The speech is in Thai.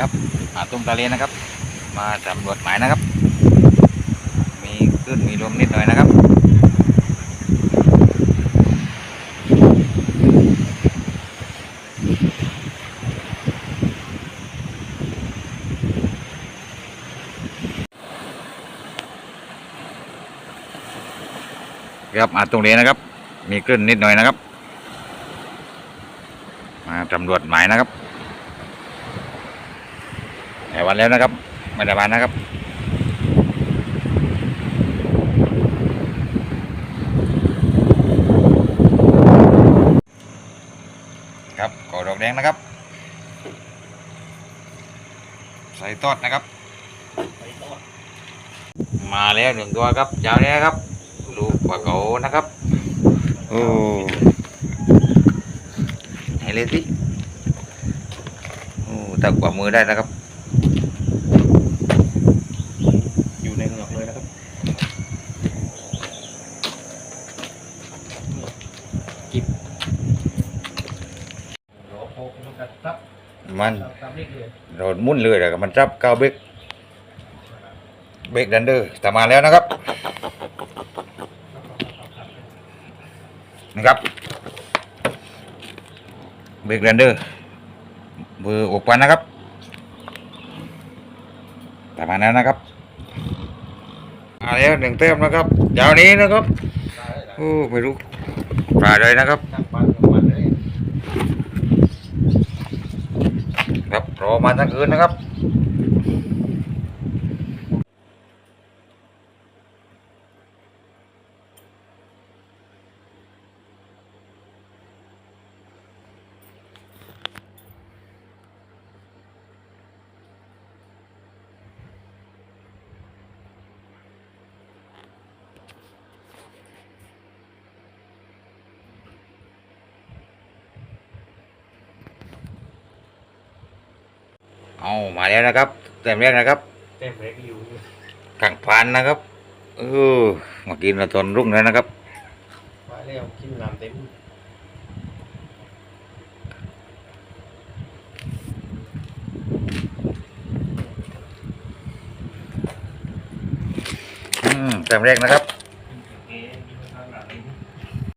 ครับอาตุ้มตะเลนะครับ มาสำรวจหมายนะครับ มีขึ้นมีลมนิดหน่อยนะครับครับมาตรงนี้นะครับ มีคลื่นนิดหน่อยนะครับ มาตำรวจหมายนะครับายวันแล้วนะครับไม่ได้มานะครับ ครับกอดอกแดงนะครับ ใส่ตอดนะครับ มาแล้วหนึ่งตัวครับยาวนี้นะครับลูกปลาเก๋านะครับโอ้ให้เลยสิโอ้ตักกว่ามือได้นะครับ อยู่ในเหงือกเลยนะครับ กิบโหโคกมันกระตับมันตับเล็กเลยโดนมุ่นเลยแต่มันจับเก้าเบรกเบรกดันเดอร์แต่มาแล้วนะครับนะครับเบรกดันเดอร์เบอร์อกปันนะครับแต่มาแล้วนะครับมาแล้วหนึ่งเต็มนะครับยาวนี้นะครับโอ้ไม่รู้ ปลาเลยนะครับ ครับรอมาทั้งคืนนะครับ เอามาแล้วนะครับเต็มแล้วนะครับเต็มเล็กอยู่ขังพานนะครับเออมากินมาตอนรุ่งแล้วนะครับมาแล้วกินน้ำเต็มอืมเต็มแรกนะครับ